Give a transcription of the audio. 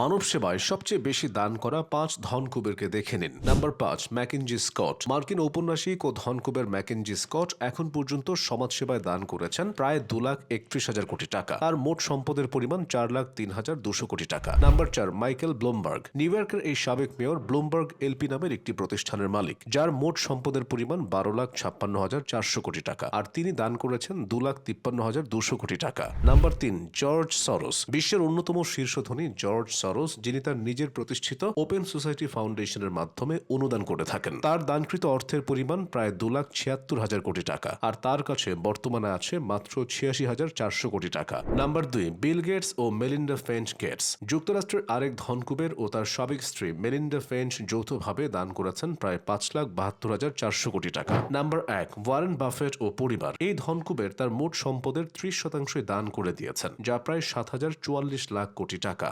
মানব সেবায় সবচেয়ে বেশি দান করা পাঁচ ধনকুবেরকে দেখে নিন। নাম্বার পাঁচ, ম্যাকেনজি স্কট। মার্কিন ঔপন্যাসিক ও ধনকুবের ম্যাকেনজি স্কট এখন পর্যন্ত সমাজসেবায় দান করেছেন প্রায় দু লাখ একত্রিশ হাজার কোটি টাকা। তার মোট সম্পদের পরিমাণ চার লাখ তিন হাজার দুশো কোটি টাকা। নাম্বার চার, মাইকেল ব্লুমবার্গ। নিউ ইয়র্কের এই সাবেক মেয়র ব্লুমবার্গ এলপি নামের একটি প্রতিষ্ঠানের মালিক, যার মোট সম্পদের পরিমাণ বারো লাখ ছাপ্পান্ন হাজার চারশো কোটি টাকা, আর তিনি দান করেছেন দু লাখ তিপ্পান্ন হাজার দুশো কোটি টাকা। নাম্বার তিন, জর্জ সরোস। বিশ্বের অন্যতম শীর্ষ ধনী জর্জ সরোস, যিনি তার নিজের প্রতিষ্ঠিত ওপেন সোসাইটি ফাউন্ডেশনের মাধ্যমে অনুদান করে থাকেন। তার দানকৃত অর্থের পরিমাণ প্রায় দু লাখ ছিয়াত্তর হাজার কোটি টাকা। আর তার কাছে বর্তমানে আছে মাত্র ছিয়াশি হাজার চারশো কোটি টাকা। নাম্বার দুই, বিল গেটস ও মেলিন্ডা ফেঞ্চ গেটস। যুক্তরাষ্ট্রের আরেক ধনকুবের ও তার সাবেক স্ত্রী মেলিন্ডা ফেঞ্চ যৌথভাবে দান করেছেন প্রায় পাঁচ লাখ বাহাত্তর হাজার চারশো কোটি টাকা। নাম্বার এক, ওয়ারেন বাফেট ও পরিবার। এই ধনকুবের তার মোট সম্পদের ত্রিশ শতাংশই দান করে দিয়েছেন, যা প্রায় সাত হাজার চুয়াল্লিশ লাখ কোটি টাকা।